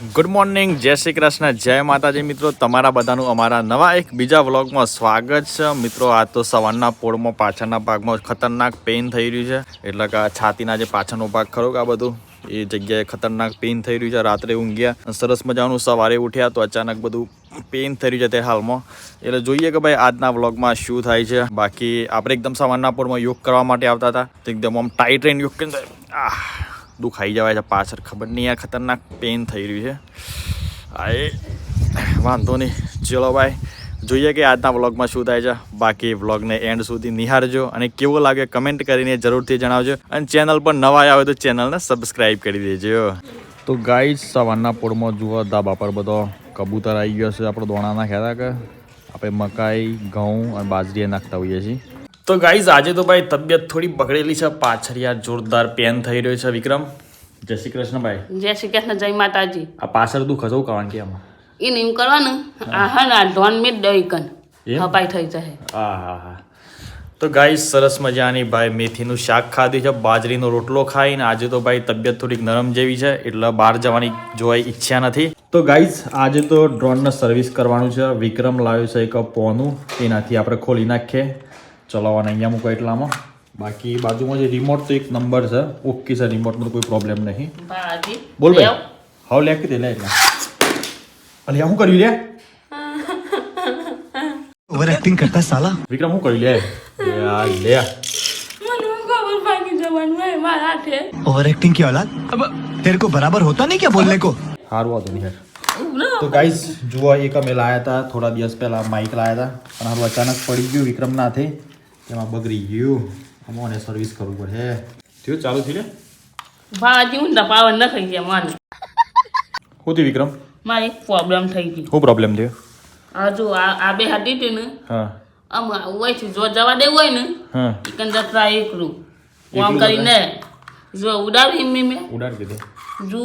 Good morning જય શ્રી કૃષ્ણ, જય માતાજી. મિત્રો, તમારા બધાનું અમારા નવા એક બીજા વ્લોગમાં સ્વાગત છે. મિત્રો, આ તો સવારના પોળમાં પાછળના ભાગમાં ખતરનાક પેઇન થઈ રહ્યું છે. એટલે કે આ છાતીના જે પાછળનો ભાગ ખરો કે આ બધું, એ જગ્યાએ ખતરનાક પેઇન થઈ રહ્યું છે. રાત્રે ઊંઘ્યા, સરસ મજાનું સવારે ઉઠ્યા તો અચાનક બધું પેઇન થઈ રહ્યું છે તે હાલમાં. એટલે જોઈએ કે ભાઈ આજના વ્લોગમાં શું થાય છે. બાકી આપણે એકદમ સવારના પોળમાં યોગ કરવા માટે આવતા હતા. તો એકદમ આમ ટાઈટ રહીને યોગ આહ. દુખાઈ જવાય છે, પાછળ ખબર નહીં યાર, ખતરનાક પેઇન થઈ રહ્યું છે. આ એ વાંધો નહીં. ચલો ભાઈ, જોઈએ કે આજના વ્લોગમાં શું થાય છે. બાકી વ્લોગને એન્ડ સુધી નિહાળજો અને કેવો લાગે કમેન્ટ કરીને જરૂરથી જણાવજો. અને ચેનલ પર નવા આવે તો ચેનલને સબસ્ક્રાઈબ કરી દેજો. તો ગાઈ સવારના પોળમાં જુઓ ધાબા પર બધો કબૂતર આવી ગયો છે, આપણો દોણાના નાખ્યા કે આપણે મકાઈ, ઘઉં અને બાજરી નાખતા હોઈએ છીએ. તો ગાઈઝ આજે તો ભાઈ તબિયત થોડી બગડેલી છે. પાછળ યાર જોરદાર પેન થઈ રહ્યો છે વિક્રમ. જય શ્રી કૃષ્ણ ભાઈ. જય શ્રી કૃષ્ણ જય માતાજી. આ પાછળ દુઃખ હશે કારણ કે આમાં. એને એમ કરવાનું આ હા ના ધોન મેં દઈ કન હપાઈ થઈ જાય આ હા હા. તો ગાઈઝ સરસ મજાની ભાઈ મેથીનું શાક ખાધું છે બાજરીનો રોટલો ખાઈને આજે તો ભાઈ તબિયત થોડીક નરમ જેવી છે એટલે બહાર જવાની જોવાય ઈચ્છા નથી. તો ગાઈઝ આજે તો ડ્રોનને સર્વિસ કરવાનું છે. વિક્રમ લાવ્યો છે એક પોનું એનાથી આપણે ખોલી નાખીએ. ચલાવવાના અહીંયા મૂકો એટલામાં બાકી બાજુમાં જે રિમોટ તો એક નંબર છે ઓકે છે રિમોટનો તો કોઈ પ્રોબ્લેમ નહીં બાજી બોલ લેવ. ભાઈ હાવ લે કે લે એટલે અલી આ શું કર્યું લે ओवर एक्टिंग करता है साला વિક્રમ શું કર્યું લે લે આ લે મને ખબર ભાગી જવાનું હોય મારા હાથે ओवर एक्टिंग की औलाद अब तेरे को बराबर होता नहीं क्या बोलने को સારું હતું નહીં યાર તો ગાઈઝ જુઓ એક અમે લાયા હતા થોડા દિવસ પહેલા માઇક લાયા હતા પણ હારું અચાનક પડી ગયું વિક્રમના હાથે એમાં બગડી ગયું. અમોને સર્વિસ કરવું પડે. થયું ચાલુ થઈ લે? ભાજી ઊંડા પાવર ન થઈ ગયા મારે. શું થયું વિક્રમ? મારે એક પ્રોબ્લેમ થઈ ગઈ. શું પ્રોબ્લેમ થયો? આ જો આ આ બે હતી હતી ને હા. આમ ઓયથી જો જવા દેવું હોય ને હા. એકન જત્રા એકલું. આમ કરીને જો ઉડાડી મેં મેં. ઉડાડી દીધો. જો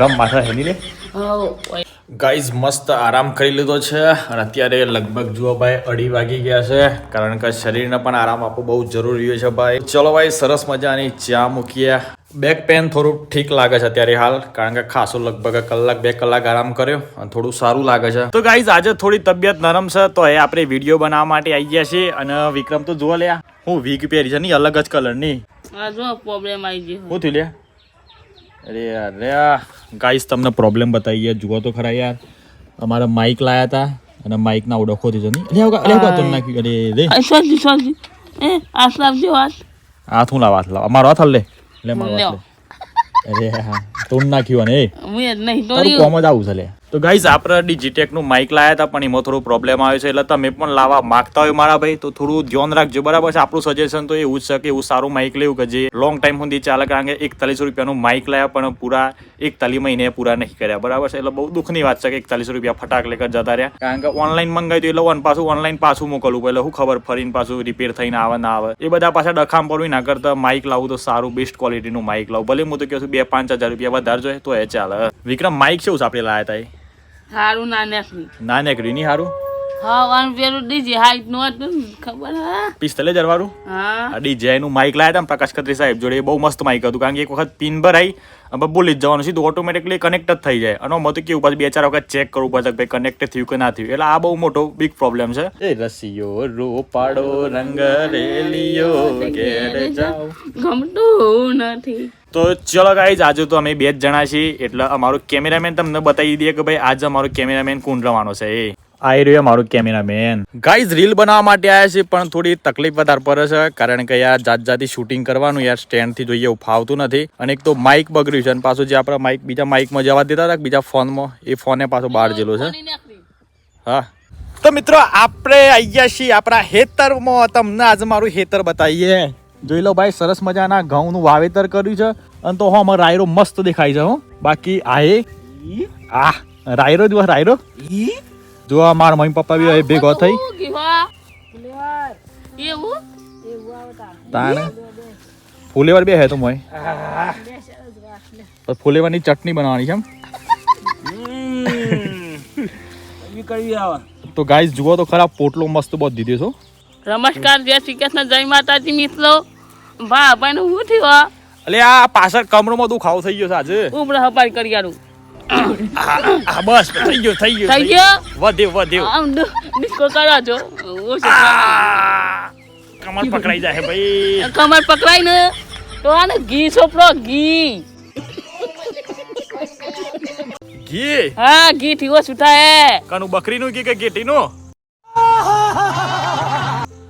રમ માથા હેની લે? ઓય. ગાઈઝ મસ્ત આરામ કરી લીધો છે અને અત્યારે લગભગ જુઓ ભાઈ અઢી વાગી ગયા છે કારણ કે શરીરને પણ આરામ આપવો બહુ જરૂરી હોય છે ભાઈ. ચલો ભાઈ સરસ મજાની ચા મૂકીએ. બેક પેન થોડું ઠીક લાગે છે અત્યારે હાલ કારણ કે ખાસો લગભગ કલાક બે કલાક આરામ કર્યો અને થોડું સારું લાગે છે. તો ગાઈઝ આજે થોડી તબિયત નરમ છે તો એ આપણે વીડિયો બનાવવા માટે આવી ગયા છીએ અને વિક્રમ તો જુઓ લ્યા હું વીક પહેરી છે નહીં અલગ જ કલરની પ્રોબ્લેમ આવી ગયો. હું થયું લ્યા? અરે યાર રે ગાઈસ તમને પ્રોબ્લેમ બતાવી યાર જુઓ તો ખરા યાર. અમારા માઇક લાયા હતા અને માઇક ના ઓળખો થી જની અરે અરે આવકા તને નાખ્યું અરે રે સોજી સોજી એ આ લાવજો હાથ હાથ હું લાવ હાથ લાવ. અમારો હાથ લે. લે મારો. હાથ લે. અરે હા તોડ નાખ્યું અને એ. હું નહીં તારું કોમ જ આવું છે લે. તો ગાઈસ આપણે ડીજીટેકનું માઇક લાવ્યા હતા, પણ એમાં થોડું પ્રોબ્લેમ આવ્યો છે, એટલે તમે પણ લાવવા માગતા હોય મારા ભાઈ, તો થોડું ધ્યાન રાખજો. બરાબર છે? આપણું સજેશન તો એવું જ છે કે એવું સારું માઇક લેવું કે જે લોંગ ટાઈમ સુધી ચાલે, કારણ કે એકતાલીસ રૂપિયાનું માઇક લાવ્યા પણ પૂરા એકતાલીસ મહિને પૂરા નહીં કર્યા. બરાબર છે? એટલે બહુ દુઃખની વાત છે કે એકતાલીસ રૂપિયા ફટાક લેકર જતા રહ્યા. કારણ કે ઓનલાઈન મંગાવ્યું એટલે વન પાછું ઓનલાઈન પાછું મોકલવું પડે. શું ખબર ફરીને પાછું રિપેર થઈને આવે, ના આવે. એ બધા પાછા ડખામ પડવી ના કરતા માઇક લાવું તો સારું બેસ્ટ ક્વોલિટીનું માઇક લાવું. ભલે હું તો કહું છું બે પાંચ હજાર રૂપિયા વધારે જોઈએ, તો એ ચાલે. વિક્રમ માઇક છે આપણે લાયા હતા સારું ના નાખી ના નહીં સારું હા વન પેલું ડીજે હાઈટનું હતું ખબર હા? પિસ્તાલીસ હજાર હા. ડીજે નું માઇક લાયા હતા પ્રકાશ ખત્રી સાહેબ જોડે એ બહુ મસ્ત માઇક હતું કારણ કે એક વખત પિન ભરાઈ અને બોલી જ જવાનું સીધું ઓટોમેટિકલી કનેક્ટ જ થઈ જાય. અને મત કેવું પાછું બે ચાર વખત ચેક કરવું પડશે કે ભાઈ કનેક્ટ થયું કે ના થયું. એટલે આ બહુ મોટો બિગ પ્રોબ્લેમ છે. એ રસિયો રો પાડો રંગ રેલિયો ઘેર જાઓ. ગમતું નથી. તો ચલો ગાઈઝ આજે તો અમે બે જ જણા છીએ એટલે અમારો કેમેરામેન તમને બતાવી દઈએ કે ભાઈ આજે અમારો કેમેરામેન કોણ રવાનો છે એ. આ રહ્યો અમારો કેમેરામેન. ગાઈઝ રીલ બનાવવા માટે આવ્યા છે પણ થોડી તકલીફ વધારે પડે છે કારણ કે યાર જાત જાતથી શૂટિંગ કરવાનું યાર સ્ટેન્ડથી જોઈએ ફાવતું નથી. અને એક તો માઇક બગડ્યું છે અને પાછું જે આપણે માઇક બીજા માઇકમાં જવા દેતા હતા બીજા ફોનમાં એ ફોને પાછો બહાર જેલો છે. હા. તો મિત્રો આપણે અહીંયા છીએ આપણા હેતરમાં તમને આજે મારું હેતર બતાવીએ. જોઈ લો ભાઈ સરસ મજાના ઘઉંનું વાવેતર કર્યું છે. અને તો હો અમારો રાયરો મસ્ત દેખાય છે હો. બાકી આ એ આ રાયરો જ રાયરો. જો આ મારા મમ્મી પપ્પા બી હવે ભેગો થઈ. એવું? તાણે? ફુલેવર બે હે તો મોય તો ફુલેવરની ચટણી બનાવવાની છે એમ. તો ગાઈસ જુઓ તો ખરા પોટલો મસ્ત બહુ દીધો છો નમસ્કાર જય શ્રી કૃષ્ણ જય માતાજી મિત્રો. ભા ભાઈ હું થયો એટલે આ પાછળ કમરોમાં દુખાવો થઈ ગયો છે આજે. ઉપડે હપાઈ કરી આલું. આ બસ થઈ ગયો થઈ ગયો થઈ ગયો? વધ્યો વધ્યો આમ ડિસ્કો કરા છો. કમર પકડાઈ જાય ભાઈ. કમર પકડાય ને તો આને ઘી સોપડો ઘી. ઘી? હા ઘી થી ઓછું થાય કનું બકરીનું ઘી કે ગેટીનું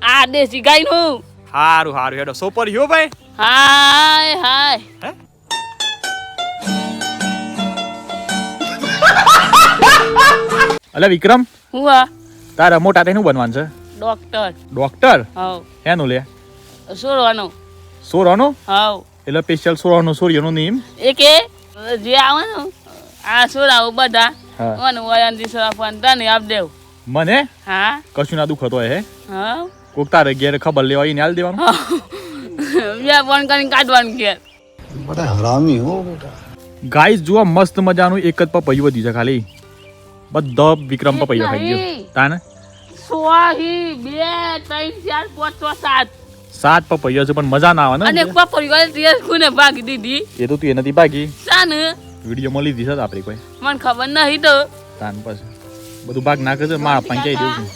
આ દેશી ગાયનું હારું હારું હેડો સોપર યો ભાઈ. હાય હાય. હે? અલે વિક્રમ હું આ? તારા મોટા થઈને શું બનવાનું છે? ડોક્ટર. ડોક્ટર? હાવ. એનું લે. સોરવાનું. સોરવાનું? હા એટલે સ્પેશિયલ સોરવાનું સૂર્યનું નીમ એ કે જે આવે ને આ સોરાવ બધા મને વયાનથી સોરા ફોન તને આપ દેવ. મને? હા. કશું ના દુખતો હે? હા કોક તારે ઘેર ખબર લેવા આવીને હાલ દેવાનું. બે ફોન કરીને કાઢવાનું ઘેર. બધા હરામી હો બેટા. ગાઈસ જુઓ મસ્ત મજાનું એક જ પપૈયું વધી છે ખાલી. બધા વિક્રમ પપૈયા ખાઈ ગયો. તાને? સોહી બે ત્રણ ચાર પાંચ છ સાત. સાત પપૈયા છે પણ મજા ના આવે અને ને એક પપડી વાળી તે કોને ભાગી દીધી. એ તો તું એનાથી ભાગી. સાન વિડિયો મળી દીધી છે આપણે કોઈ. મને ખબર નહીં તો. તાન પછી. બધું ભાગ ના છે મારા પંચાઈ દેવું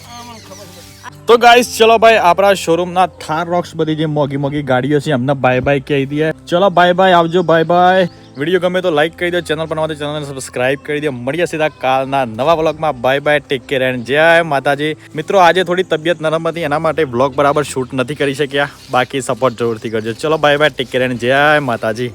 તો ગાઈસ ચલો ભાઈ આપણા શોરૂમના થાર રોક્સ બધી જે મોગી મોગી ગાડીઓ છે એમને બાય બાય કહી દઈએ. ચલો બાય બાય આવજો બાય બાય વીડિયો ગમે તો લાઈક કરી દો ચેનલ પર નવા ચેનલને સબસ્ક્રાઇબ કરી દો. મળીએ સીધા કાલના નવા બ્લોગમાં bye bye take care and જય માતાજી. મિત્રો, આજે થોડી તબિયત નરમ હતી, એના માટે બ્લોગ બરાબર શૂટ નથી કરી શક્યા. બાકી સપોર્ટ જરૂરથી કરજો. ચલો bye bye take care and જય માતાજી.